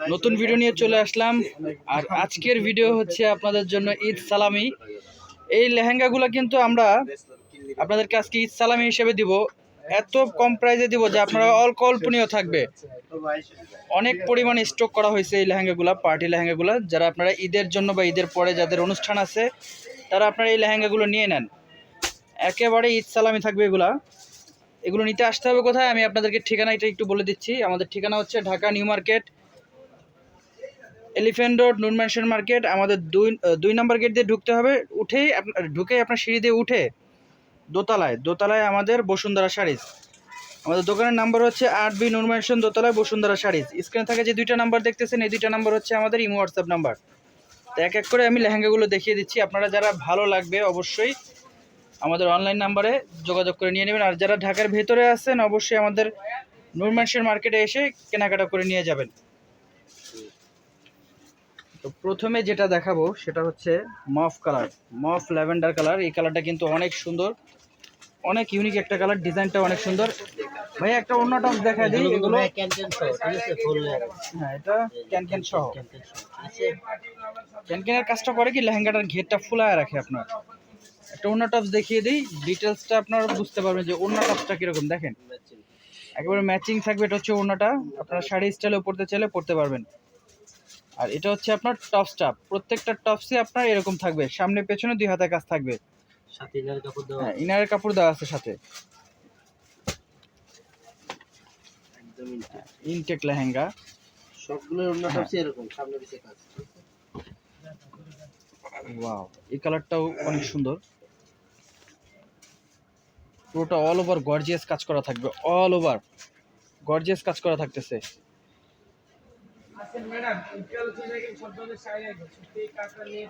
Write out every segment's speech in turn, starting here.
নতুন ভিডিও নিয়ে চলে আসলাম। আর আজকের ভিডিও হচ্ছে আপনাদের জন্য ঈদ সালামি। এই লেহেঙ্গাগুলো কিন্তু আমরা আপনাদেরকে আজকে ঈদ সালামি হিসেবে দিব। এত কম প্রাইসে দিব যে আপনারা অল্পনীয় থাকবে। অনেক পরিমাণে স্টক করা হয়েছে এই লেহেঙ্গাগুলো পার্টি লেহেঙ্গাগুলো। যারা আপনারা ঈদের জন্য বা ঈদের পরে যাদের অনুষ্ঠান আছে, তারা আপনারা এই লেহেঙ্গাগুলো নিয়ে নেন। একেবারে ঈদ সালামি থাকবে এগুলা। এগুলো নিতে আসতে হবে কোথায়? আমি আপনাদেরকে ঠিকানাটা একটু বলে দিচ্ছি। আমাদের ঠিকানা হচ্ছে Dhaka new market elephant road Noon mansion market আমাদের দুই দুই নম্বর গেট দিয়ে ঢুকতে হবে। উঠেই আপনার ঢুকেই আপনার সিঁড়ি দিয়ে উঠে দোতলায় দোতলায় আমাদের বসুন্ধরা শাড়িজ আমাদের দোকানের নাম্বার হচ্ছে আট বি নুন ম্যানশন দোতলায় বসুন্ধরা শাড়িজ স্ক্রিনে থাকে যে দুইটা নাম্বার দেখতেছেন, এই দুইটা নাম্বার হচ্ছে আমাদের ইমো হোয়াটসঅ্যাপ নাম্বার তো এক এক করে আমি লেহেঙ্গাগুলো দেখিয়ে দিচ্ছি। আপনারা যারা ভালো লাগবে অবশ্যই আমাদের অনলাইন নাম্বারে যোগাযোগ করে নিয়ে নেবেন। আর যারা ঢাকার ভেতরে আছেন, অবশ্যই আমাদের নুরমানসের মার্কেটে এসে কেনাকাটা করে নিয়ে যাবেন। তো প্রথমে যেটা দেখাবো সেটা হচ্ছে mauve colour mauve lavender colour. এই কালারটা কিন্তু অনেক সুন্দর অনেক ইউনিক একটা কালার ডিজাইনটা অনেক সুন্দর। ভাই একটা অন্য টপ দেখা দিই এগুলো হ্যাঁ এটা ক্যান ক্যান সহ ক্যান ক্যানের কাজটা করে কি লেহেঙ্গাটার ঘেরটা ফুলায় রাখে আপনার। একটা অন্য টপস দেখিয়ে দিই ডিটেলসটা আপনারা বুঝতে পারবেন যে অন্য টপসটা কীরকম দেখেন। একেবারে ম্যাচিং থাকবে এটা হচ্ছে ওড়নাটা আপনারা শাড়ি স্টাইলে পরতে চাইলে পরতে পারবেন। আর এটা হচ্ছে আপনার টপসটা প্রত্যেকটা টপসে আপনার এরকম থাকবে। সামনে পেছনে দুই হাতের কাজ থাকবে। সাথে ইনার কাপড় দেওয়া হ্যাঁ ইনারের কাপড় দেওয়া আছে সাথে। একদম ইনটেক লেহেঙ্গা। সবগুলো অন্য সবচেয়ে এরকম সামনে পিছে কাজ। ওয়াও এই কালারটাও অনেক সুন্দর। পুরোটা অল ওভার গর্জিয়াস কাজ করা থাকবে অল ওভার গর্জিয়াস কাজ করা থাকতেছে।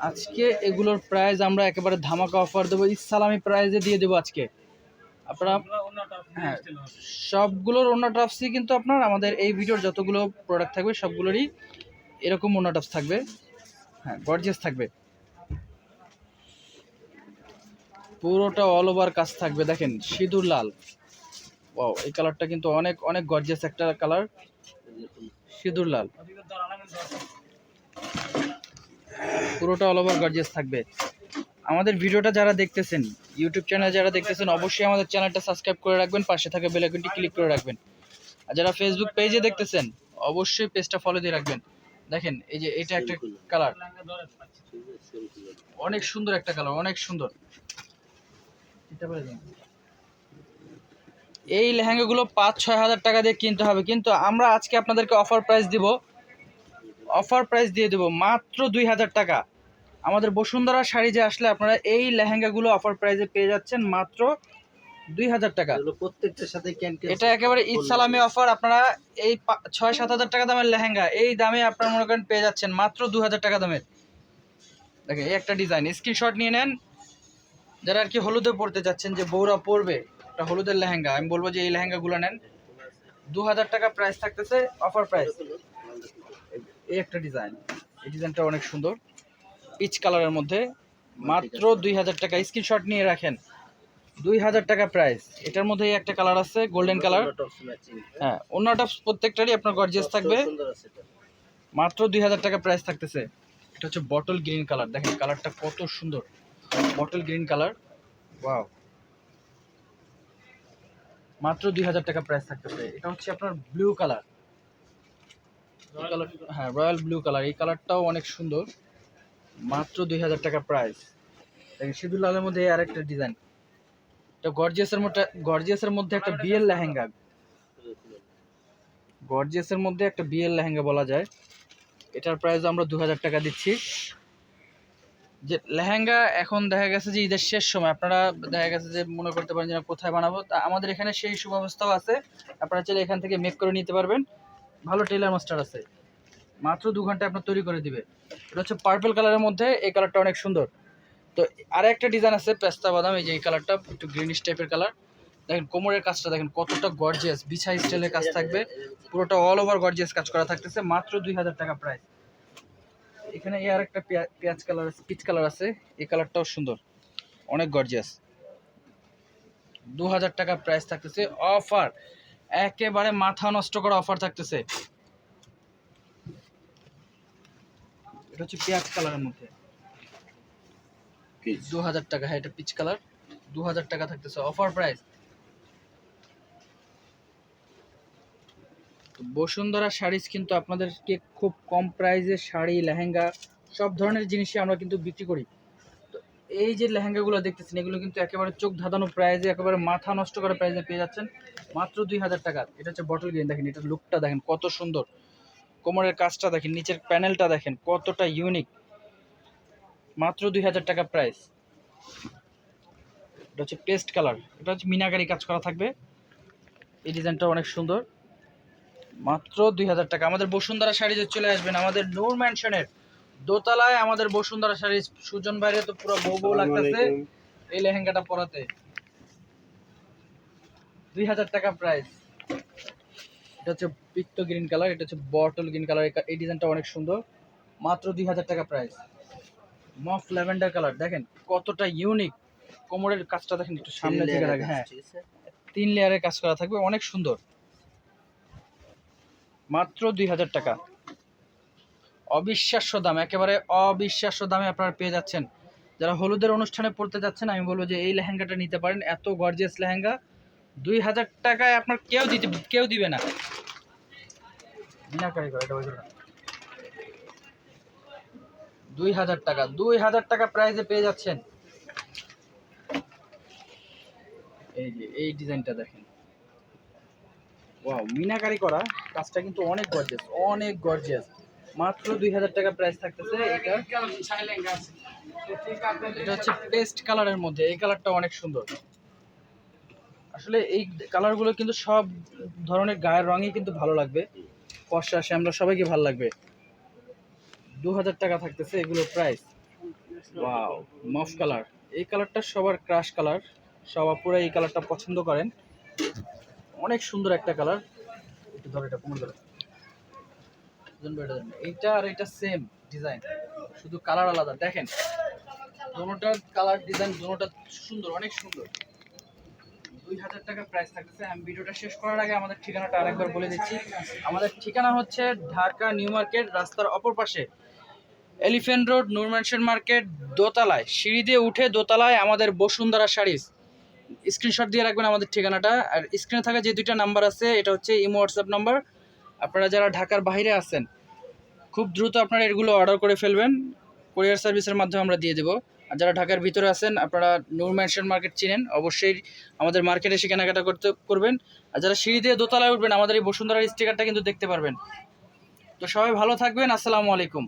আজকে এগুলোর প্রাইস আমরা একেবারে ধামাকা অফার দেবো। ইসালামি প্রাইজে দিয়ে দেবো আজকে। আপনারা হ্যাঁ সবগুলোর অন্য টপসই কিন্তু আপনার আমাদের এই ভিডিওর যতগুলো প্রোডাক্ট থাকবে সবগুলোরই এরকম অন্য টপস থাকবে। হ্যাঁ গর্জিয়াস থাকবে। পুরোটা অল ওভার কাজ থাকবে। দেখেন সিঁদুর লাল। ও এই কালারটা কিন্তু অনেক অনেক গর্জিয়াস একটা কালার সিঁদুর লাল। পুরোটা অল ওভার গর্জিয়াস থাকবে। আমাদের ভিডিওটা যারা দেখতেছেন ইউটিউব চ্যানেল যারা দেখতেছেন, অবশ্যই আমাদের চ্যানেলটা সাবস্ক্রাইব করে রাখবেন, পাশে থাকা বেল আইকনটি ক্লিক করে রাখবেন। আর যারা ফেসবুক পেজে দেখতেছেন, অবশ্যই পেজটা ফলো দিয়ে রাখবেন। দেখেন, এই যে এটা একটা কালার অনেক সুন্দর একটা কালার অনেক সুন্দর। এটা বলে। এই লেহেঙ্গাগুলো পাঁচ ছয় হাজার টাকা দিয়ে কিনতে হবে। কিন্তু আমরা আজকে আপনাদেরকে অফার প্রাইস দিব অফার প্রাইস দিয়ে দেবো মাত্র দুই হাজার টাকা। আমাদের বসুন্ধরা শাড়ি যে আসলে আপনারা এই লেহেঙ্গাগুলো অফার প্রাইসে পেয়ে যাচ্ছেন মাত্র দুই হাজার টাকা। প্রত্যেকটার সাথে এটা একেবারে ঈদ সালামি অফার আপনারা এই ছয় সাত হাজার টাকা দামের লেহেঙ্গা এই দামে আপনারা মনে করেন পেয়ে যাচ্ছেন মাত্র দু হাজার টাকা দামের। দেখেন এই একটা ডিজাইন স্ক্রিনশট নিয়ে নেন। যারা আর কি হলুদে পড়তে যাচ্ছেন যে বউরা পরবে একটা হলুদের লেহেঙ্গা। আমি বলব যে এই লেহেঙ্গাগুলো নেন। দু হাজার টাকা প্রাইস থাকতেছে অফার প্রাইস এই একটা ডিজাইন এই ডিজাইনটা অনেক সুন্দর। পিচ কালারের মধ্যে। মাত্র দুই হাজার টাকা। স্ক্রিনশট নিয়ে রাখেন। দুই হাজার টাকা প্রাইস এটার মধ্যে একটা কালার আছে গোল্ডেন কালার হ্যাঁ অন্য অন্যটা প্রত্যেকটারই আপনার গর্জিয়াস থাকবে। মাত্র দুই হাজার টাকা প্রাইস থাকতেছে। এটা হচ্ছে বটল গ্রিন কালার দেখেন কালারটা কত সুন্দর। বটল গ্রিন কালার ওয়াও মাত্র দুই হাজার টাকা প্রাইস থাকতেছে। এটা হচ্ছে আপনার ব্লু কালার হ্যাঁ রয়্যাল ব্লু কালার এই কালারটাও অনেক সুন্দর। মাত্র দুই হাজার টাকা প্রাইস দেখেন সিঁদুর লালের মধ্যে আর একটা ডিজাইন এটা গর্জিয়াসের মধ্যে গর্জিয়াসের মধ্যে একটা বিয়ের লেহেঙ্গা। গর্জিয়াসের মধ্যে একটা বিয়ের লেহেঙ্গা বলা যায়। এটার প্রাইস আমরা দু হাজার টাকা দিচ্ছি। যে লেহেঙ্গা এখন দেখা গেছে যে ঈদের শেষ সময়, আপনারা দেখা গেছে যে মনে করতে পারেন যে কোথায় বানাবো। তা আমাদের এখানে সেই সুব্যবস্থাও আছে, আপনারা চাইলে এখান থেকে মেক করে নিতে পারবেন। ভালো টেলার মাস্টার আছে। মাত্র দু ঘন্টায় আপনার তৈরি করে দিবে। এটা হচ্ছে পার্পল কালারের মধ্যে এই কালারটা অনেক সুন্দর। তো আর একটা ডিজাইন আছে, পেস্তা বাদাম, এই যে এই কালারটা একটু গ্রিনিশ টাইপের কালার দেখেন কোমরের কাজটা, দেখেন কতটা গর্জিয়াস বিছাই স্টাইলের কাজ থাকবে। পুরোটা অল ওভার গর্জিয়াস কাজ করা থাকতেছে, মাত্র দুই হাজার টাকা প্রাইস এখানে এই আর একটা পেঁয়াজ কালার আছে পিচ কালার আছে। এই কালারটাও সুন্দর। অনেক গর্জিয়াস দু হাজার টাকা প্রাইস থাকতেছে। অফার একেবারে মাথা নষ্ট করা অফার থাকতেছে। এটা হচ্ছে পেঁয়াজ কালারের মধ্যে। দু হাজার টাকা হ্যাঁ এটা পিচ কালার। দু হাজার টাকা থাকতেছে অফার প্রাইস বসুন্ধরা শাড়িজ কিন্তু আপনাদেরকে খুব কম প্রাইসে শাড়ি, লেহেঙ্গা সব ধরনের জিনিসই আমরা কিন্তু বিক্রি করি। তো এই যে লেহেঙ্গাগুলো দেখতেছেন, এগুলো কিন্তু একেবারে চোখ ধাঁধানো প্রাইসে একেবারে মাথা নষ্ট করা প্রাইসে পেয়ে যাচ্ছেন। মাত্র দুই হাজার টাকা। এটা হচ্ছে বটল গ্রিন দেখেন, এটার লুকটা দেখেন, কত সুন্দর। কোমরের কাজটা দেখেন, নিচের প্যানেলটা দেখেন, কতটা ইউনিক মাত্র দুই হাজার টাকা প্রাইস এটা হচ্ছে পেস্ট কালার এটা হচ্ছে মিনাকারি কাজ করা থাকবে। এই ডিজাইনটা অনেক সুন্দর। মাত্র দুই হাজার টাকা। আমাদের বসুন্ধরা শাড়িতে চলে আসবেন আমাদের নূর ম্যানশনের দোতলায় আমাদের বসুন্ধরা শাড়ি সুজন বাইরে তো পুরো বউ বউ লাগতেছে এই লেহেঙ্গাটা পরাতে। দুই হাজার টাকা প্রাইস এটা হচ্ছে পিত্ত গ্রিন কালার এটা হচ্ছে বটল গ্রিন কালার এই ডিজাইনটা অনেক সুন্দর। মাত্র দুই হাজার টাকা প্রাইস মফ ল্যাভেন্ডার কালার দেখেন কতটা ইউনিক কোমরের কাজটা দেখেন একটু সামনে থেকে লাগে হ্যাঁ। তিন লেয়ারের কাজ করা থাকবে অনেক সুন্দর। মাত্র দুই হাজার টাকা। অবিশ্বাস্য দাম একেবারে অবিশ্বাস্য দামে আপনারা পেয়ে যাচ্ছেন। যারা হলুদের অনুষ্ঠানে পড়তে যাচ্ছেন আমি বলব যে এই লেহেঙ্গাটা নিতে পারেন এত গর্জিয়াস লেহেঙ্গা। দুই হাজার টাকায় আপনার কেউ দিতে কেউ দিবে না। দুই হাজার টাকা দুই হাজার টাকা প্রাইসে পেয়ে যাচ্ছেন। এই যে এই ডিজাইনটা দেখেন। মিনাকারি করা, কাজটা কিন্তু অনেক গর্জিয়াস অনেক গর্জিয়াস মাত্র দুই হাজার টাকা প্রাইস থাকতেছে এটা। হচ্ছে পেস্ট কালারের মধ্যে, এই কালারটা অনেক সুন্দর। আসলে এই কালারগুলো কিন্তু সব ধরনের গায়ের রঙই কিন্তু ভালো লাগবে। ফর্সা শ্যামলা সবাইকে ভালো লাগবে। দু হাজার টাকা থাকতেছে এগুলো প্রাইস ওয়াও মফ কালার এই কালারটা সবার ক্রাশ কালার সব আপুরা এই কালারটা পছন্দ করেন। অনেক সুন্দর একটা কালার। একটু ধরো, এটা কোমর ধরো। এইটা আর এটা সেম ডিজাইন শুধু কালার আলাদা। দেখেন দোনোটার কালার ডিজাইন দোনোটা সুন্দর, অনেক সুন্দর। দুই হাজার টাকা প্রাইস থাকতেছে। আমি ভিডিওটা শেষ করার আগে আমাদের ঠিকানাটা আরেকবার বলে দিচ্ছি। আমাদের ঠিকানা হচ্ছে ঢাকা নিউ মার্কেট, রাস্তার অপর পাশে। এলিফ্যান্ট রোড নুরম্যানশন মার্কেট, দোতলায়। সিঁড়ি দিয়ে উঠে দোতলায় আমাদের বসুন্ধরা শাড়িজ স্ক্রিনশট দিয়ে রাখবেন আমাদের ঠিকানাটা। আর স্ক্রিনে থাকা যে দুইটা নাম্বার আছে, এটা হচ্ছে ইমো হোয়াটসঅ্যাপ নাম্বার আপনারা যারা ঢাকার বাইরে আছেন, খুব দ্রুত আপনারা এগুলো অর্ডার করে ফেলবেন। কোরিয়ার সার্ভিসের মাধ্যমে আমরা দিয়ে দেবো। আর যারা ঢাকার ভিতরে আছেন, আপনারা নূর ম্যানশন মার্কেট চিনেন, অবশ্যই আমাদের মার্কেটে এসে কেনাকাটা করতে, করবেন। আর যারা সিঁড়ি দিয়ে দোতলায় উঠবেন, আমাদের এই বসুন্ধরার স্টিকারটা কিন্তু দেখতে পারবেন। তো সবাই ভালো থাকবেন, আসসালামু আলাইকুম।